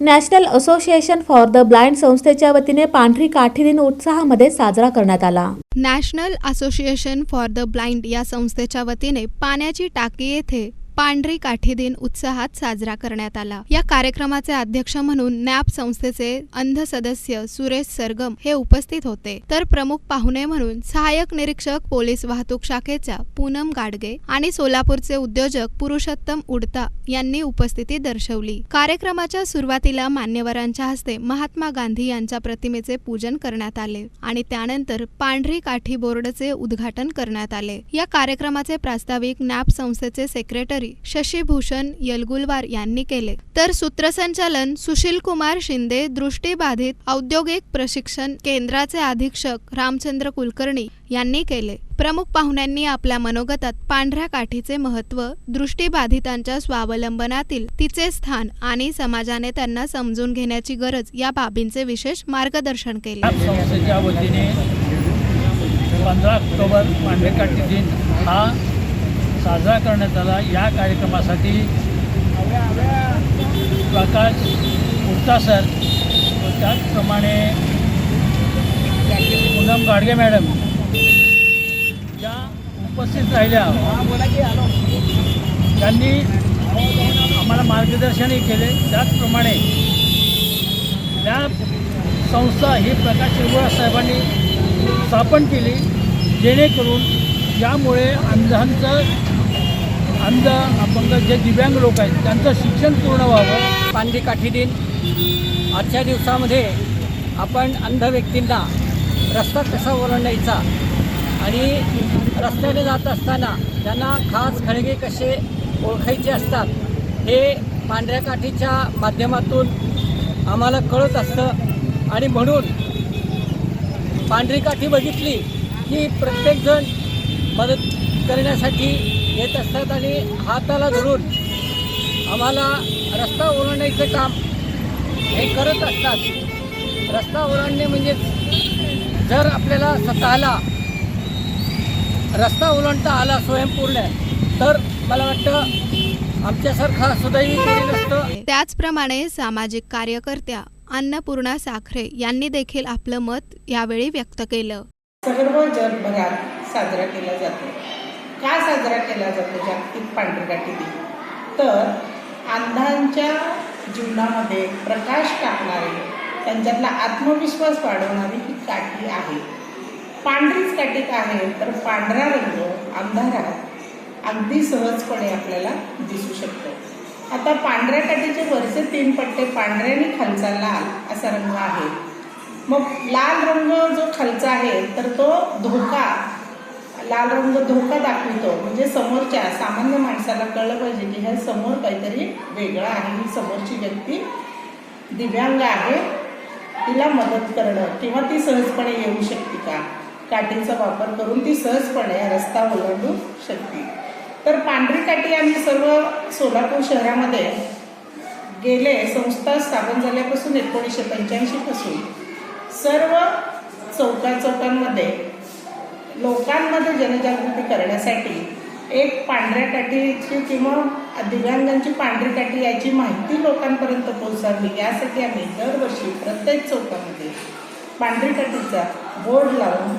National Association for the Blind संस्थेच्या वतीने पांढरी काठी दिन उत्साहामध्ये साजरा करण्यात आला. National Association for the Blind या संस्थेच्या वतीने पाण्याची टाकी येथे पांढरी काठी दिन उत्साहात साजरा करण्यात आला. या कार्यक्रमाचे अध्यक्ष म्हणून नॅप संस्थेचे अंध सदस्य सुरेश सरगम हे उपस्थित होते. तर प्रमुख पाहुणे म्हणून सहाय्यक निरीक्षक पोलीस वाहतूक शाखेच्या पूनम गाडगे आणि सोलापूरचे उद्योजक पुरुषोत्तम उडता यांनी उपस्थिती दर्शवली. कार्यक्रमाच्या सुरुवातीला मान्यवरांच्या हस्ते महात्मा गांधी यांच्या प्रतिमेचे पूजन करण्यात आले आणि त्यानंतर पांढरी काठी बोर्डचे उद्घाटन करण्यात आले. या कार्यक्रमाचे प्रास्ताविक नॅप संस्थेचे सेक्रेटरी शशीभूषण यलगुलवार यांनी केले. तर सूत्रसंचालन सुशील कुमार शिंदे दृष्टीबाधित औद्योगिक प्रशिक्षण केंद्राचे अधीक्षक रामचंद्र कुलकर्णी यांनी केले. प्रमुख पाहुण्यांनी आपल्या मनोगतात पांढऱ्या काठीचे महत्त्व दृष्टीबाधितांच्या स्वावलंबनातील तिचे स्थान आणि समाजाने त्यांना समजून घेण्याची गरज या बाबींचे विशेष मार्गदर्शन केले. पंधरा ऑक्टोबर पांढरेकाठी दिन हा साजरा करण्यात आला. या कार्यक्रमासाठी प्रकाश गुप्ता सर व त्याचप्रमाणे पूनम गाडगे मॅडम या उपस्थित राहिल्या. त्यांनी आम्हाला मार्गदर्शनही केले. त्याचप्रमाणे त्या संस्था ही प्रकाश शिरगोळा साहेबांनी स्थापन केली जेणेकरून यामुळे अंधांचं अंध अपंग जे दिव्यांग लोक आहेत त्यांचं शिक्षण पूर्ण व्हावं. पांढरी काठी दिन आजच्या दिवसामध्ये आपण अंध व्यक्तींना रस्ता कसा ओलांडायचा आणि रस्त्याने जात असताना त्यांना खास खळगे कसे ओळखायचे असतात हे पांढऱ्या काठीच्या माध्यमातून आम्हाला कळत असतं. आणि म्हणून पांढरी काठी बघितली की प्रत्येकजण मदत करण्यासाठी येत असतात आणि हाताला धरून आम्हाला रस्ता ओलांडायचं काम हे करत असतात. रस्ता ओलांडणे म्हणजे जर आपल्याला स्वतःला रस्ता ओलांडता आला स्वयंपूर्ण तर मला वाटतं आमच्यासारखा सुदैवी नसतं. त्याचप्रमाणे सामाजिक कार्यकर्त्या अन्नपूर्णा साखरे यांनी देखील आपलं मत यावेळी व्यक्त केलं. सर्व जगभरात साजरा केला जातो. का साजरा केला जातो जागतिक पांढरकाठी दिन? तर अंधांच्या जीवनामध्ये प्रकाश टाकणारे त्यांच्यातला आत्मविश्वास वाढवणारी ही काठी आहे. पांढरीच काठी का आहे? तर पांढरा रंग अंधारात अगदी सहजपणे आपल्याला दिसू शकतो. आता पांढऱ्या काठीचे वरचे तीन पट्टे पांढरे आणि खालचा लाल असा रंग आहे. मग लाल रंग जो खालचा आहे तर तो धोका लाल रंग धोका दाखवतो. म्हणजे समोरच्या सामान्य माणसाला कळलं पाहिजे की ह्या समोर काहीतरी वेगळं आहे. ही समोरची व्यक्ती दिव्यांग आहे. तिला मदत करणं किंवा ती सहजपणे येऊ शकते का? काठीचा वापर करून ती सहजपणे रस्ता ओलांडू शकते. तर पांढरी काठी आम्ही सर्व सोलापूर शहरामध्ये गेले. संस्था स्थापन झाल्यापासून एकोणीसशे पंच्याऐंशीपासून. सर्व चौका चौकांमध्ये लोकांमध्ये जनजागृती करण्यासाठी एक पांढऱ्या काठीची किंवा दिव्यांगांची पांढरी काठी याची माहिती लोकांपर्यंत पोहोचावी यासाठी आम्ही दरवर्षी प्रत्येक चौकामध्ये पांढरी काठीचा बोर्ड लावून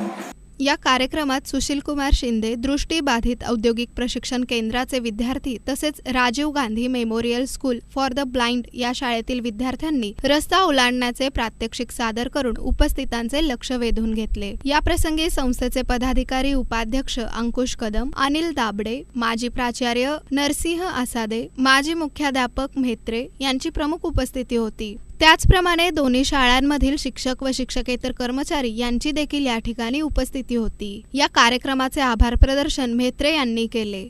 या कार्यक्रमात सुशील कुमार शिंदे दृष्टीबाधित औद्योगिक प्रशिक्षण केंद्राचे विद्यार्थी तसेच Rajiv Gandhi Memorial School for the Blind या शाळेतील विद्यार्थ्यांनी रस्ता ओलांडण्याचे प्रात्यक्षिक सादर करून उपस्थितांचे लक्ष वेधून घेतले. या प्रसंगी संस्थेचे पदाधिकारी उपाध्यक्ष अंकुश कदम अनिल दाबडे माजी प्राचार्य नरसिंह आसादे माजी मुख्याध्यापक म्हेत्रे यांची प्रमुख उपस्थिती होती. त्याचप्रमाणे दोन्ही शाळांमधील शिक्षक व शिक्षकेतर कर्मचारी यांची देखील या ठिकाणी उपस्थिती होती. या कार्यक्रमाचे आभार प्रदर्शन म्हेत्रे यांनी केले.